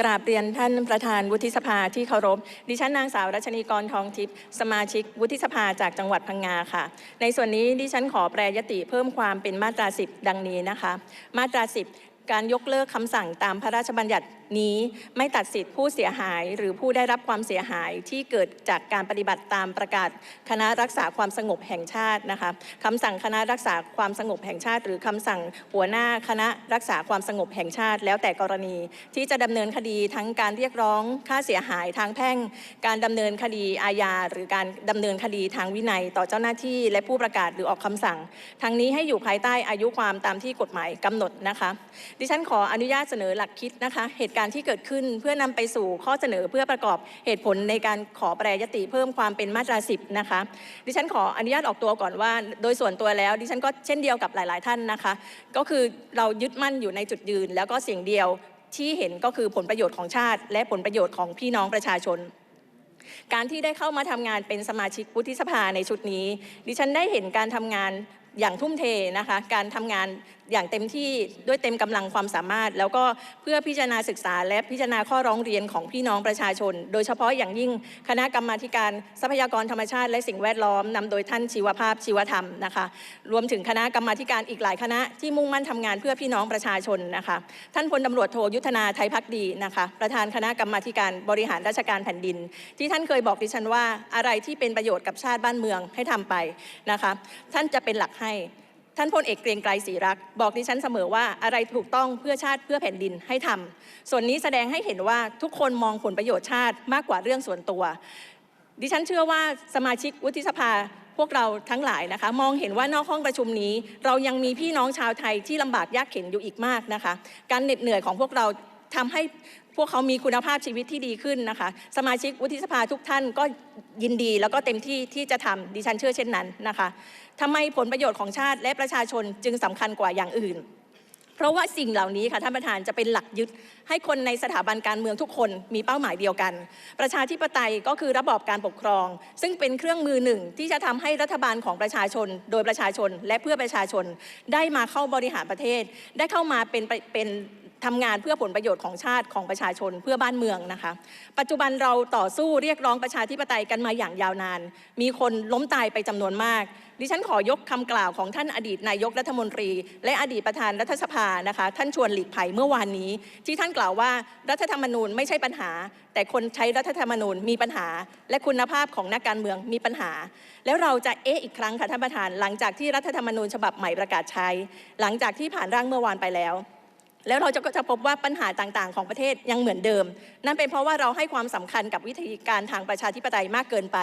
กราบเรียนท่านประธานวุฒิสภาที่เคารพ ดิฉันนางสาวรัชนีกรทองทิพย์สมาชิกวุฒิสภาจากจังหวัดพังงาค่ะ ในส่วนนี้ดิฉันขอแปรยติเพิ่มความเป็นมาตรา 10 ดังนี้นะคะ มาตรา 10 การยกเลิกคำสั่งตามพระราชบัญญัตินี้ไม่ตัดสิทธิผู้เสียหาย หรือผู้ได้รับความเสียหายที่เกิดจากการปฏิบัติตามประกาศ คณะรักษาความสงบแห่งชาตินะคะคำสั่งคณะรักษาความสงบแห่งชาติ หรือคำสั่งหัวหน้าคณะรักษาความสงบแห่งชาติ แล้วแต่กรณี ที่จะดำเนินคดีทั้งการเรียกร้องค่าเสียหายทางแพ่ง การดำเนินคดีอาญาหรือการดำเนินคดีทางวินัย ต่อเจ้าหน้าที่และผู้ประกาศหรือออกคำสั่ง ทั้งนี้ให้อยู่ภายใต้อายุความตามที่กฎหมายกำหนดนะคะดิฉันขออนุญาตเสนอหลักคิดนะคะ เหตุการณ์ที่เกิดขึ้นเพื่อนำไปสู่ข้อเสนอเพื่อประกอบเหตุผลในการขอแปรยติเพิ่มความเป็นมาตราสิบนะคะ ดิฉันขออนุญาตออกตัวก่อนว่า โดยส่วนตัวแล้ว ดิฉันก็เช่นเดียวกับหลาย ๆ ท่านนะคะ ก็คือเรายึดมั่นอยู่ในจุดยืน แล้วก็สิ่งเดียวที่เห็นก็คือผลประโยชน์ของชาติ และผลประโยชน์ของพี่น้องประชาชนการที่ได้เข้ามาทำงานเป็นสมาชิกวุฒิสภาในชุดนี้ ดิฉันได้เห็นการทำงานอย่างทุ่มเทนะคะ การทำงาน อย่างเต็มที่ด้วยเต็มกำลังความสามารถ แล้วก็เพื่อพิจารณาศึกษาและพิจารณาข้อร้องเรียนของพี่น้องประชาชน โดยเฉพาะอย่างยิ่งคณะกรรมาการทรัพยากรธรรมชาติและสิ่งแวดล้อมนำโดยท่านชีวภาพชีวธรรมนะคะ รวมถึงคณะกรรมาการอีกหลายคณะที่มุ่งมั่นทำงานเพื่อพี่น้องประชาชนนะคะ ท่านพลตำรวจโทยุทธนาไทยพักดีนะคะ ประธานคณะกรรมาการบริหารราชการแผ่นดิน ที่ท่านเคยบอกดิฉันว่าอะไรที่เป็นประโยชน์กับชาติบ้านเมืองให้ทำไปนะคะ ท่านจะเป็นหลักให้ ท่านพลเอกเกรียงไกรศรีรักบอกดิฉันเสมอว่าอะไรถูกต้องเพื่อชาติเพื่อแผ่นดินให้ทำส่วนนี้แสดงให้เห็นว่าทุกคนมองผลประโยชน์ชาติมากกว่าเรื่องส่วนตัว ดิฉันเชื่อว่าสมาชิกวุฒิสภาพวกเราทั้งหลายนะคะมองเห็นว่านอกห้องประชุมนี้ เรายังมีพี่น้องชาวไทยที่ลำบากยากเข็นอยู่อีกมากนะคะ การเหน็ดเหนื่อยของพวกเราทำให้ พวกเขามีคุณภาพชีวิตที่ดีขึ้นนะคะ สมาชิกวุฒิสภาทุกท่านก็ยินดีแล้วก็เต็มที่ที่จะทำดิฉันเชื่อเช่นนั้นนะคะทำไมผลประโยชน์ของชาติและประชาชนจึงสำคัญกว่าอย่างอื่น เพราะว่าสิ่งเหล่านี้ค่ะท่านประธานจะเป็นหลักยึด ให้คนในสถาบันการเมืองทุกคนมีเป้าหมายเดียวกัน ประชาธิปไตยก็คือระบอบการปกครอง ซึ่งเป็นเครื่องมือหนึ่งที่จะทำให้รัฐบาลของประชาชน โดยประชาชนและเพื่อประชาชนได้มาเข้าบริหารประเทศ ได้เข้ามาเป็นเป็น ทำงานเพื่อผลประโยชน์ของชาติของประชาชนเพื่อบ้านเมืองนะคะ ปัจจุบันเราต่อสู้เรียกร้องประชาธิปไตยกันมาอย่างยาวนาน มีคนล้มตายไปจำนวนมาก ดิฉันขอยกคำกล่าวของท่านอดีตนายกรัฐมนตรี และอดีตประธานรัฐสภานะคะ ท่านชวนหลีกภัยเมื่อวานนี้ ที่ท่านกล่าวว่ารัฐธรรมนูญไม่ใช่ปัญหา แต่คนใช้รัฐธรรมนูญมีปัญหา และคุณภาพของนักการเมืองมีปัญหา แล้วเราจะเอ๊ะอีกครั้งค่ะท่านประธาน หลังจากที่รัฐธรรมนูญฉบับใหม่ประกาศใช้ หลังจากที่ผ่านร่างเมื่อวานไปแล้ว แล้วเราจะก็จะพบว่าปัญหาต่างๆ ของประเทศยังเหมือนเดิม นั่นเป็นเพราะว่าเราให้ความสำคัญกับวิธีการทางประชาธิปไตยมากเกินไป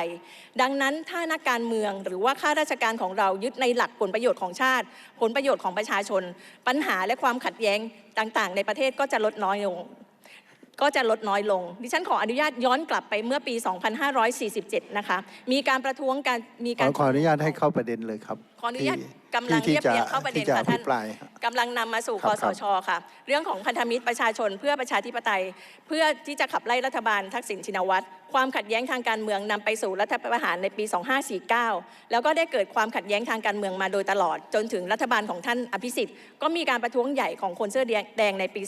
ดังนั้นถ้านักการเมืองหรือว่าข้าราชการของเรายึดในหลักผลประโยชน์ของชาติ ผลประโยชน์ของประชาชน ปัญหาและความขัดแย้งต่างๆ ในประเทศก็จะลดน้อยลง ก็จะลดน้อยลง ดิฉันขออนุญาตย้อนกลับไปเมื่อปี 2547 นะคะ มีการประท้วงการมีขกาอรขออนุญาตให้เข้าประเด็นเลยครับขออนุญาตที่ กำลังที่เรียบจะเรียงเข้าประเด็นที่จะค่ะอท่าภินปรายกำลังนำมาสู่คครับสครับชค่ะ เรื่องของพันธมิตรประชาชนเพื่อประชาธิปไตย เพื่อที่จะขับไล่รัฐบาลทักษิณชินวัตรความขัดแย้งทางการเมืองนำไปสู่รัฐประหารในปี 2549 แล้วก็ได้เกิดความขัดแย้งทางการเมืองมาโดยตลอด จนถึงรัฐบาลของท่านอภิสิทธิ์ ก็มีการประท้วงใหญ่ของคนเสื้อแดงในปี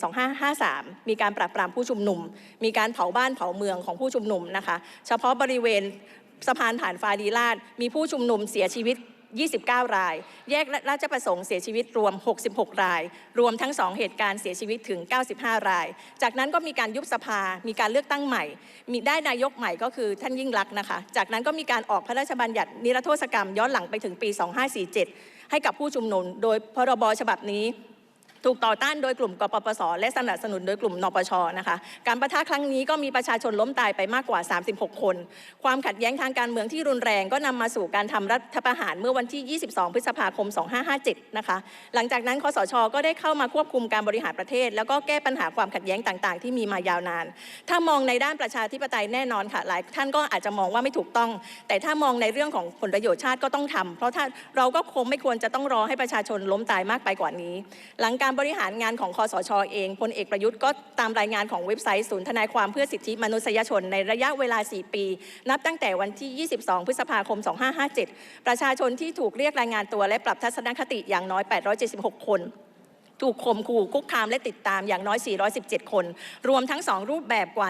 2553 มีการปราบปรามผู้ชุมนุม มีการเผาบ้านเผาเมืองของผู้ชุมนุมนะคะ เฉพาะบริเวณสะพานผ่านฟ้าดีลาดมีผู้ชุมนุมเสียชีวิต 29 ราย แยกราชประสงค์เสียชีวิตรวม 66 ราย รวมทั้ง 2 เหตุการณ์เสียชีวิตถึง 95 ราย จากนั้นก็มีการยุบสภา มีการเลือกตั้งใหม่ มีได้นายกใหม่ก็คือท่านยิ่งรักนะคะ จากนั้นก็มีการออกพระราชบัญญัตินิรโทษกรรมย้อนหลังไปถึงปี 2547 ให้กับผู้ชุมนุม โดยพรบฉบับนี้ ถูกต่อต้านโดยกลุ่มกปปส และสนับสนุนโดยกลุ่มนปชนะคะการประทะครั้งนี้ก็มีประชาชนล้มตายไปมากกว่า 36 คน ความขัดแย้งทางการเมืองที่รุนแรงก็นำมาสู่การทำรัฐประหารเมื่อวันที่ 22 พฤษภาคม 2557 นะคะหลังจากนั้นคสช ก็ได้เข้ามาควบคุมการบริหารประเทศ แล้วก็แก้ปัญหาความขัดแย้งต่างๆ ที่มีมายาวนาน ถ้ามองในด้านประชาธิปไตยแน่นอนค่ะหลายท่านก็อาจจะมองว่าไม่ถูกต้อง แต่ถ้ามองในเรื่องของผลประโยชน์ชาติก็ต้องทำเพราะถ้าเราก็คงไม่ควรจะต้องรอให้ประชาชนล้มตายมากไปกว่านี้ หลังการการบริหารงานของคอสชเองพลเอกประยุทธ์ก็ตามรายงานของเว็บไซต์ศูนย์ทนายความเพื่อสิทธิมนุษยชนในระยะเวลา 4 ปี นับตั้งแต่วันที่ 22 พฤษภาคม 2557 ประชาชนที่ถูกเรียกรายงานตัวและปรับทัศนคติอย่างน้อย 876 คน ถูกข่มขู่คุกคามและติดตามอย่างน้อย 417 คน รวมทั้ง 2 รูปแบบกว่า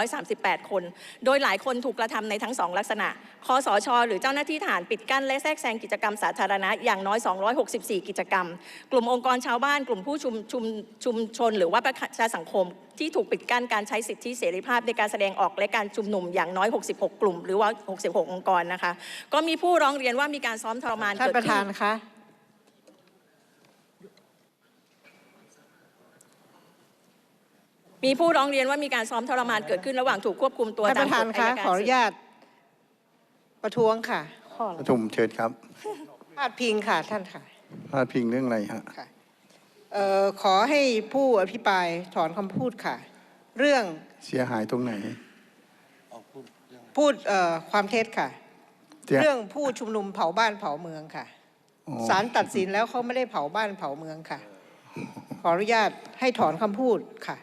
1,138 คน โดยหลายคนถูกกระทำในทั้ง 2 ลักษณะ คอสช หรือเจ้าหน้าที่ทหารปิดกั้นและแทรกแซงกิจกรรมสาธารณะอย่างน้อย 264 กิจกรรม กลุ่มองค์กรชาวบ้าน กลุ่มผู้ชุมชุมชุมชน หรือว่าประชาสังคมที่ถูกปิดกั้นการใช้สิทธิเสรีภาพในการแสดงออกและการชุมนุมอย่างน้อย 66 กลุ่ม หรือว่า 66 องค์กรนะคะ ก็มีผู้ร้องเรียนว่ามีการซ้อมทรมานท่านเกิดประขึ้ธานนคะ มีผู้ร้องเรียนว่ามีการซ้อมทรมานเกิดขึ้นระหว่างถูกควบคุมตัวท่านประธานตมกฎคะยกรขออนุญาตประท้วงค่ะประชุมเชิญครับพาดพิงค่ะท่านค่ะพาดพิงเรื่องอะไรฮะ ค่ะเอ่อขอให้ผู้อภิปรายถอนคำพูดค่ะ เรื่องเสียหายตรงไหนพูดเอ่อความเท็จค่ะเสียเรื่องผู้ชุมนุมเผาบ้านเผาเมืองค่ะ อ๋อศาลตัดสินแล้วเขาไม่ได้เผาบ้านเผาเมืองค่ะ ขออนุญาตให้ถอนคำพูดค่ะ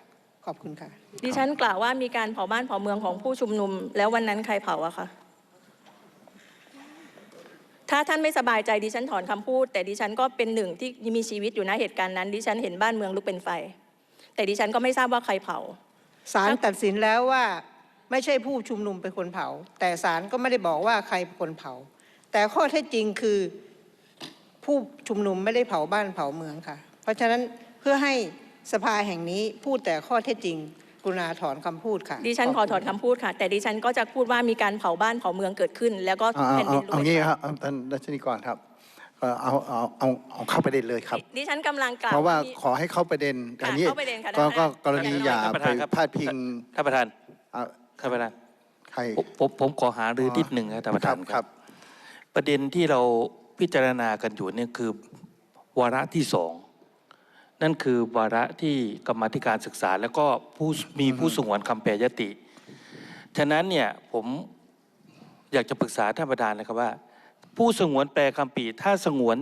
ขอบคุณค่ะ ดิฉันกล่าวว่ามีการเผาบ้านเผาเมืองของผู้ชุมนุม แล้ววันนั้นใครเผาอะคะถ้าท่านไม่สบายใจดิฉันถอนคำพูด แต่ดิฉันก็เป็นหนึ่งที่มีชีวิตอยู่ณเหตุการณ์นั้นดิฉันเห็นบ้านเมืองลุกเป็นไฟ แต่ดิฉันก็ไม่ทราบว่าใครเผาศาลตัดสินแล้วว่าไม่ใช่ผู้ชุมนุมเป็นคนเผา แต่ศาลก็ไม่ได้บอกว่าใครเป็นคนเผา แต่ข้อเท็จจริงคือผู้ชุมนุมไม่ได้เผาบ้านเผาเมืองค่ะ เพราะฉะนั้นเพื่อให้ สภาแห่งนี้พูดแต่ข้อเท็จจริง กรุณาถอนคำพูดค่ะดิฉันขอถอนบคำพูดค่ะ แต่ดิฉันก็จะพูดว่ามีการเผาบ้านเผาเมืองเกิดขึ้น แล้วก็เอาแผ่นเอาดินลุกเอาเป็นงี้ไฟครับเอาท่านรัชนีกรครับเอ่อเอาเอาเอาเอาเข้าประเด็นเลยครับ ดิฉันกำลังกล่าวเพราะว่ามีขอให้เข้าประเด็นค่ะอันนี้เข้าประเด็นค่ะก็ท่านก็ประธานกรณีอย่าท่านประไปธานครับพาดพิงท่านประธานอะท่านประธานใครผมผมผมขอหารือนิดหนึ่งครับท่านประธานครับ ประเด็นที่เราพิจารณากันอยู่เนี่ยคือวาระที่สอง นั่นคือวาระที่กรรมาธิการศึกษา แล้วก็ผู้มีผู้สงวนคำแปรยติ ฉะนั้นเนี่ยผมอยากจะปรึกษาท่านประธานนะครับว่า ผู้สงวนแปลคำปีถ้าสงวน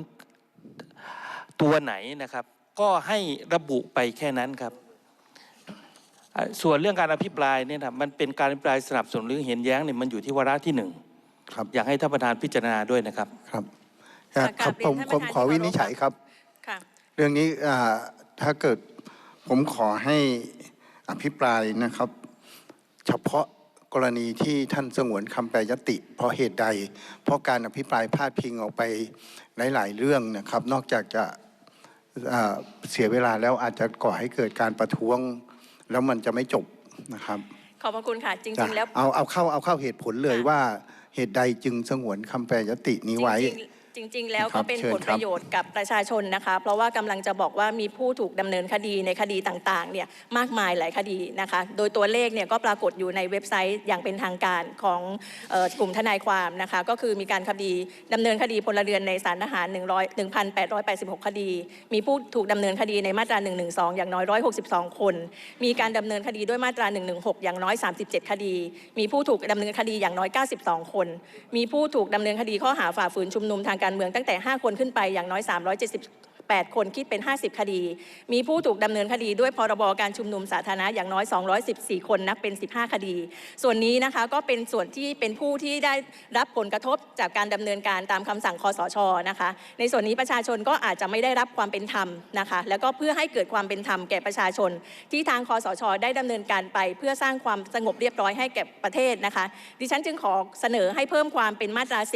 ตัวไหนนะครับ ก็ให้ระบุไปแค่นั้นครับอะส่วนเรื่องการอภิปรายเนี่ยนะมันเป็นการอภิปรายสนับสนุนหรือเห็นแย้งเนี่ยมันอยู่ที่วาระที่หนึ่งครับอยากให้ท่านประธานพิจารณาด้วยนะครับครับค่ะครับกราบผมเรียนผมท่านประธานขอที่วิเคารพนิจฉัยครับค่ะ เรื่องนี้อ่าถ้าเกิดผมขอให้อภิปรายนะครับ เฉพาะกรณีที่ท่านสงวนคำแปรยติ เพราะเหตุใด เพราะการอภิปรายพาดพิงออกไปหลาย ๆ เรื่องนะครับ นอกจากจะอ่าเสียเวลาแล้วอาจจะก่อให้เกิดการประท้วง แล้วมันจะไม่จบนะครับ ขอบพระคุณค่ะจจ้ะริง ๆ แล้ว เอาเอาเข้าเอาเข้าเหตุผลเลยค่ะว่าเหตุใดจึงสงวนคำแปรยตินี้ไว้ จริงๆจริง ๆ แล้วครัก็บเป็นเชิญผลครัปบระโยชน์กับประชาชนนะคะ เพราะว่ากำลังจะบอกว่ามีผู้ถูกดำเนินคดีในคดีต่างๆเนี่ยมากมายหลายคดีนะคะ โดยตัวเลขเนี่ยก็ปรากฏอยู่ในเว็บไซต์อย่างเป็นทางการของเอ่อกลุ่มทนายความนะคะ ก็คือมีการคดีดำเนินคดีพลเรือนในศาลทหาร100 1,886 คดี มีผู้ถูกดำเนินคดีในมาตรา 112 อย่างน้อย 162 คน มีการดำเนินคดีด้วยมาตรา 116 อย่างน้อย 37 คดี มีผู้ถูกดำเนินคดีอย่างน้อย 92 คน มีผู้ถูกดำเนินคดีข้อหาฝ่าฝืนชุมนุมทางการเมืองตั้งแต่ 5 คนขึ้นไปอย่างน้อย 378 คนคิดเป็น 50 คดี มีผู้ถูกดำเนินคดีด้วยพรบการชุมนุมสาธารณะอย่างน้อย 214 คนนับเป็น 15 คดี ส่วนนี้นะคะก็เป็นส่วนที่เป็นผู้ที่ได้รับผลกระทบจากการดำเนินการตามคำสั่งคอสชนะคะ ในส่วนนี้ประชาชนก็อาจจะไม่ได้รับความเป็นธรรมนะคะแล้วก็เพื่อให้เกิดความเป็นธรรมแก่ประชาชน ที่ทางคอสชได้ดำเนินการไป เพื่อสร้างความสงบเรียบร้อยให้แก่ประเทศนะคะ ดิฉันจึงขอเสนอให้เพิ่มความเป็นมาตรา 10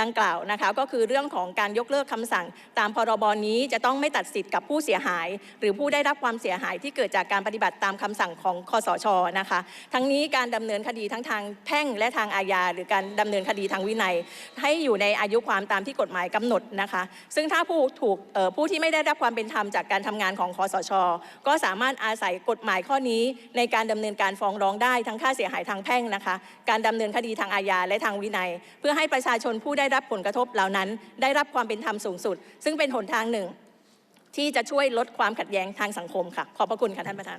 ดังกล่าวนะคะก็คือเรื่องของการยกเลิกคำสั่ง ตามพรบนี้จะต้องไม่ตัดสิทธิ์กับผู้เสียหาย หรือผู้ได้รับความเสียหายที่เกิดจากการปฏิบัติตามคำสั่งของคอสชนะคะ ทั้งนี้การดำเนินคดีทั้งทางแพ่งและทางอาญาหรือการดำเนินคดีทางวินัย ให้อยู่ในอายุความตามที่กฎหมายกำหนดนะคะ ซึ่งถ้าผู้ถูกผู้ที่ไม่ได้รับความเป็นธรรมจากการทำงานของคอสช ก็สามารถอาศัยกฎหมายข้อนี้ในการดำเนินการฟ้องร้องได้ทั้งค่าเสียหายทางแพ่งนะคะ การดำเนินคดีทางอาญาและทางวินัย เพื่อให้ประชาชนผู้ได้รับผลกระทบเหล่านั้น ได้รับความเป็นธรรมสูงสุด ซึ่งเป็นหนทางหนึ่ง ที่จะช่วยลดความขัดแย้งทางสังคมค่ะ ขอบพระคุณค่ะท่านประธาน